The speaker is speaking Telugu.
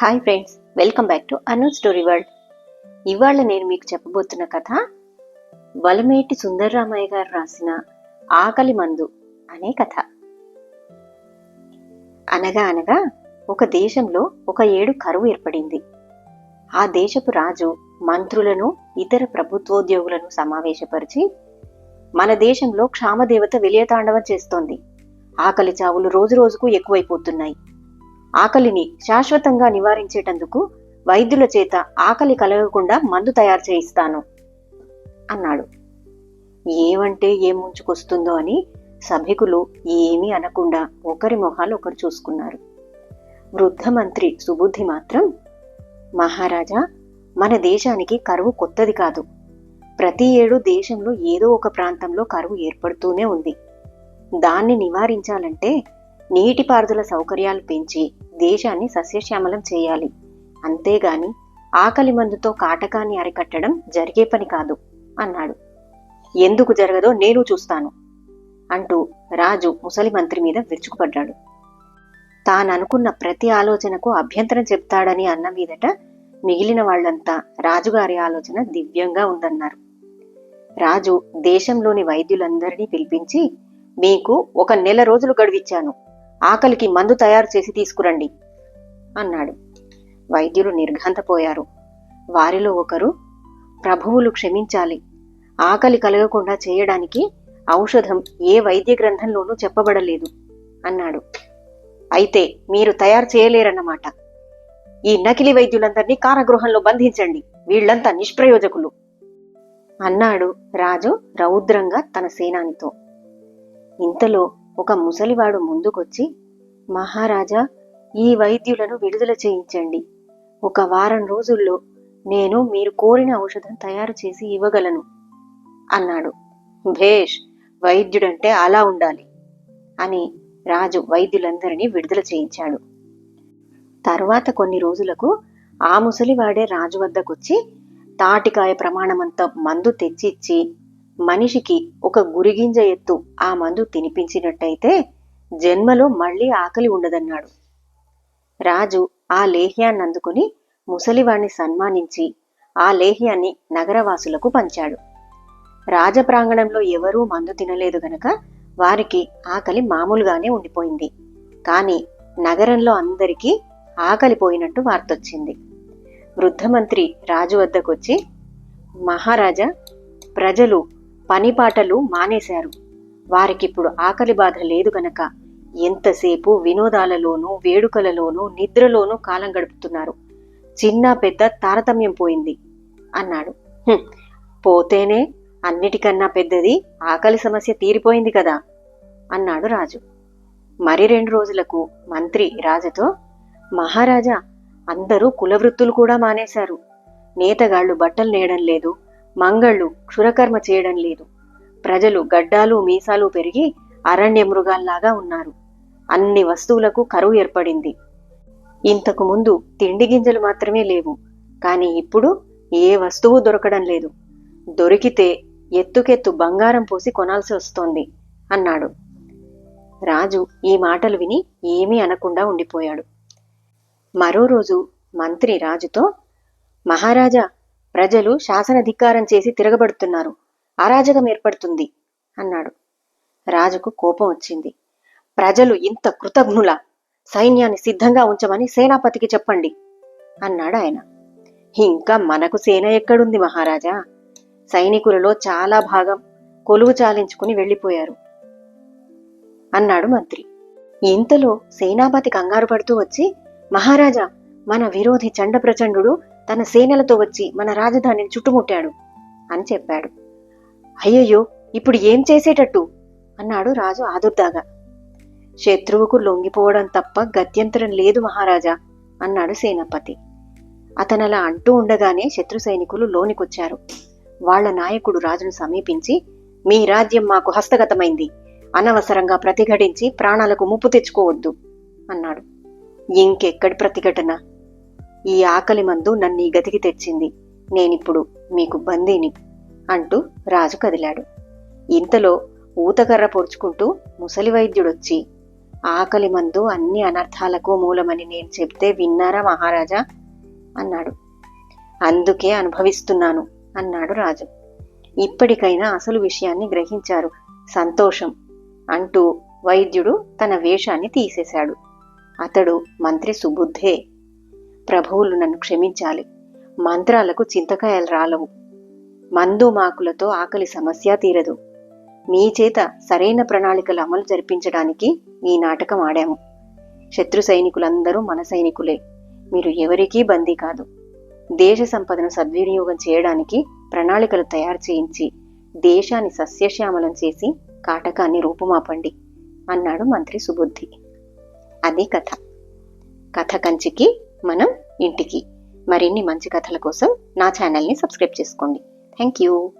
Hi friends welcome back to Anu story world ఇవాళ నేను మీకు చెప్పబోతున్న కథ వలమేటి సుందర్రామయ్య గారు రాసిన ఆకలి మందు అనే కథ. అనగా అనగా ఒక దేశంలో ఒక ఏడు కరువు ఏర్పడింది. ఆ దేశపు రాజు మంత్రులను ఇతర ప్రభుత్వోద్యోగులను సమావేశపరిచి మన దేశంలో క్షామదేవత విలయతాండవం చేస్తోంది. ఆకలి చావులు రోజు రోజుకు ఎక్కువైపోతున్నాయి. ఆకలిని శాశ్వతంగా నివారించేటందుకు వైద్యుల చేత ఆకలి కలగకుండా మందు తయారు చేయిస్తాను అన్నాడు. ఏమంటే ఏం ముంచుకొస్తుందో అని సభికులు ఏమీ అనకుండా ఒకరి మొహాలు ఒకరు చూసుకున్నారు. వృద్ధ మంత్రి సుబుద్ధి మాత్రం మహారాజా మన దేశానికి కరువు కొత్తది కాదు. ప్రతి ఏడు దేశంలో ఏదో ఒక ప్రాంతంలో కరువు ఏర్పడుతూనే ఉంది. దాన్ని నివారించాలంటే నీటిపారుదల సౌకర్యాలు పెంచి దేశాన్ని సస్యశ్యామలం చేయాలి. అంతేగాని ఆకలి మందుతో కాటకాన్ని అరికట్టడం జరిగే పని కాదు అన్నాడు. ఎందుకు జరగదో నేను చూస్తాను అంటూ రాజు ముసలి మంత్రి మీద విరుచుకుపడ్డాడు. తాననుకున్న ప్రతి ఆలోచనకు అభ్యంతరం చెప్తాడని అన్న మీదట మిగిలిన వాళ్ళంతా రాజుగారి ఆలోచన దివ్యంగా ఉందన్నారు. రాజు దేశంలోని వైద్యులందరినీ పిలిపించి మీకు ఒక నెల రోజులు గడువిచ్చాను. ఆకలికి మందు తయారు చేసి తీసుకురండి అన్నాడు. వైద్యులు నిర్ఘాంతపోయారు. వారిలో ఒకరు ప్రభువులు క్షమించాలి. ఆకలి కలగకుండా చేయడానికి ఔషధం ఏ వైద్య గ్రంథంలోనూ చెప్పబడలేదు అన్నాడు. అయితే మీరు తయారు చేయలేరన్నమాట. ఈ నకిలీ వైద్యులందరినీ కారాగృహంలో బంధించండి వీళ్ళంతా నిష్ప్రయోజకులు అన్నాడు రాజు రౌద్రంగా తన సేనానితో. ఇంతలో ఒక ముసలివాడు ముందుకొచ్చి మహారాజా ఈ వైద్యులను విడుదల చేయించండి. ఒక వారం రోజుల్లో నేను మీరు కోరిన ఔషధం తయారు చేసి ఇవ్వగలను అన్నాడు. భేష్ వైద్యుడంటే అలా ఉండాలి అని రాజు వైద్యులందరినీ విడుదల చేయించాడు. తర్వాత కొన్ని రోజులకు ఆ ముసలివాడే రాజు వద్దకొచ్చి తాటికాయ ప్రమాణమంత మందు తెచ్చిచ్చి మనిషికి ఒక గురిగింజ ఎత్తు ఆ మందు తినిపించినట్టయితే జన్మలో మళ్ళీ ఆకలి ఉండదన్నాడు. రాజు ఆ లేహ్యాన్ని అందుకుని ముసలివాణ్ణి సన్మానించి ఆ లేహ్యాన్ని నగరవాసులకు పంచాడు. రాజప్రాంగణంలో ఎవరూ మందు తినలేదు గనక వారికి ఆకలి మామూలుగానే ఉండిపోయింది. కాని నగరంలో అందరికీ ఆకలి పోయినట్టు వార్తొచ్చింది. వృద్ధమంత్రి రాజు వద్దకొచ్చి మహారాజా ప్రజలు పనిపాటలు మానేశారు. వారికిప్పుడు ఆకలి బాధ లేదు గనక ఎంతసేపు వినోదాలలోనూ వేడుకలలోనూ నిద్రలోనూ కాలం గడుపుతున్నారు. చిన్న పెద్ద తారతమ్యం పోయింది అన్నాడు. పోతేనే అన్నిటికన్నా పెద్దది ఆకలి సమస్య తీరిపోయింది కదా అన్నాడు రాజు. మరి రెండు రోజులకు మంత్రి రాజుతో మహారాజా అందరూ కులవృత్తులు కూడా మానేశారు. నేతగాళ్ళు బట్టలు నేయడం లేదు మంగళ్ళు క్షురకర్మ చేయడం లేదు. ప్రజలు గడ్డాలు మీసాలు పెరిగి అరణ్య మృగాల్లాగా ఉన్నారు. అన్ని వస్తువులకు కరువు ఏర్పడింది. ఇంతకు ముందు తిండి గింజలు మాత్రమే లేవు. కానీ ఇప్పుడు ఏ వస్తువు దొరకడం లేదు. దొరికితే ఎత్తుకెత్తు బంగారం పోసి కొనాల్సి వస్తోంది అన్నాడు. రాజు ఈ మాటలు విని ఏమీ అనకుండా ఉండిపోయాడు. మరో రోజు మంత్రి రాజుతో మహారాజా ప్రజలు శాసనధిక్కారం చేసి తిరగబడుతున్నారు. అరాజకం ఏర్పడుతుంది అన్నాడు. రాజుకు కోపం వచ్చింది. ప్రజలు ఇంత కృతజ్ఞుల సైన్యాన్ని సిద్ధంగా ఉంచమని సేనాపతికి చెప్పండి అన్నాడు ఆయన. ఇంకా మనకు సేన ఎక్కడుంది మహారాజా? సైనికులలో చాలా భాగం కొలువు చాలించుకుని వెళ్ళిపోయారు అన్నాడు మంత్రి. ఇంతలో సేనాపతి కంగారు పడుతూ వచ్చి మహారాజా మన విరోధి చండప్రచండు తన సేనలతో వచ్చి మన రాజధానిని చుట్టుముట్టాడు అని చెప్పాడు. అయ్యయ్యో ఇప్పుడు ఏం చేసేటట్టు? అన్నాడు రాజు ఆదుర్దాగా. శత్రువుకు లొంగిపోవడం తప్ప గత్యంతరం లేదు మహారాజా అన్నాడు సేనాపతి. అతనలా అంటూ ఉండగానే శత్రు సైనికులు లోనికొచ్చారు. వాళ్ళ నాయకుడు రాజును సమీపించి మీ రాజ్యం మాకు హస్తగతమైంది. అనవసరంగా ప్రతిఘటించి ప్రాణాలకు ముప్పు తెచ్చుకోవద్దు అన్నాడు. ఇంకెక్కడి ప్రతిఘటన? ఈ ఆకలి మందు నన్ను ఈ గతికి తెచ్చింది. నేనిప్పుడు మీకు బందీని అంటూ రాజు కదిలాడు. ఇంతలో ఊతకర్ర పొడుచుకుంటూ ముసలి వైద్యుడొచ్చి ఆకలి మందు అన్ని అనర్థాలకు మూలమని నేను చెప్తే విన్నారా మహారాజా? అన్నాడు. అందుకే అనుభవిస్తున్నాను అన్నాడు రాజు. ఇప్పటికైనా అసలు విషయాన్ని గ్రహించారు. సంతోషం అంటూ వైద్యుడు తన వేషాన్ని తీసేశాడు. అతడు మంత్రి సుబుద్ధే ప్రభువులు నన్ను క్షమించాలి. మంత్రాలకు చింతకాయలు రాలవు. మందు మాకులతో ఆకలి సమస్య తీరదు. మీ చేత సరైన ప్రణాళికలు అమలు జరిపించడానికి ఈ నాటకం ఆడాము. శత్రు సైనికులందరూ మన సైనికులే. మీరు ఎవరికీ బందీ కాదు. దేశ సంపదను సద్వినియోగం చేయడానికి ప్రణాళికలు తయారు చేయించి దేశాన్ని సస్యశ్యామలం చేసి కాటకాన్ని రూపుమాపండి అన్నాడు మంత్రి సుబుద్ధి. అది కథ. కథ కంచికి మనం ఇంటికి. మరిన్ని మంచి కథల కోసం నా ఛానల్ని సబ్స్క్రైబ్ చేసుకోండి. Thank you